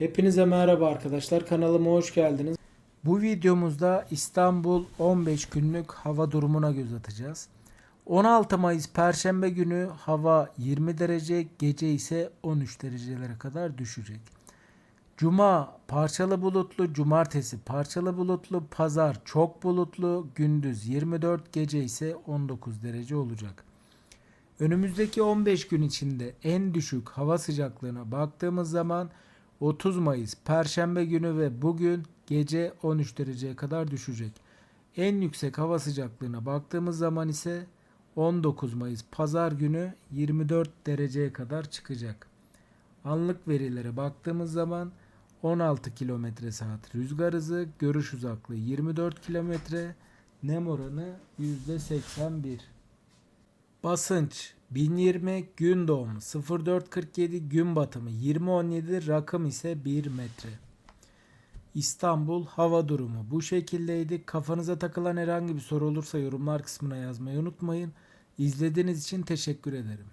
Hepinize merhaba arkadaşlar. Kanalıma hoş geldiniz. Bu videomuzda İstanbul 15 günlük hava durumuna göz atacağız. 16 Mayıs Perşembe günü hava 20 derece, gece ise 13 derecelere kadar düşecek. Cuma parçalı bulutlu, cumartesi parçalı bulutlu, pazar çok bulutlu, gündüz 24, gece ise 19 derece olacak. Önümüzdeki 15 gün içinde en düşük hava sıcaklığına baktığımız zaman 30 Mayıs Perşembe günü ve bugün gece 13 dereceye kadar düşecek. En yüksek hava sıcaklığına baktığımız zaman ise 19 Mayıs Pazar günü 24 dereceye kadar çıkacak. Anlık verilere baktığımız zaman 16 km saat rüzgar hızı, görüş uzaklığı 24 km, nem oranı %81. Basınç 1020 gün doğumu 0447 gün batımı 2017 rakım ise 1 metre. İstanbul hava durumu bu şekildeydi. Kafanıza takılan herhangi bir soru olursa yorumlar kısmına yazmayı unutmayın. İzlediğiniz için teşekkür ederim.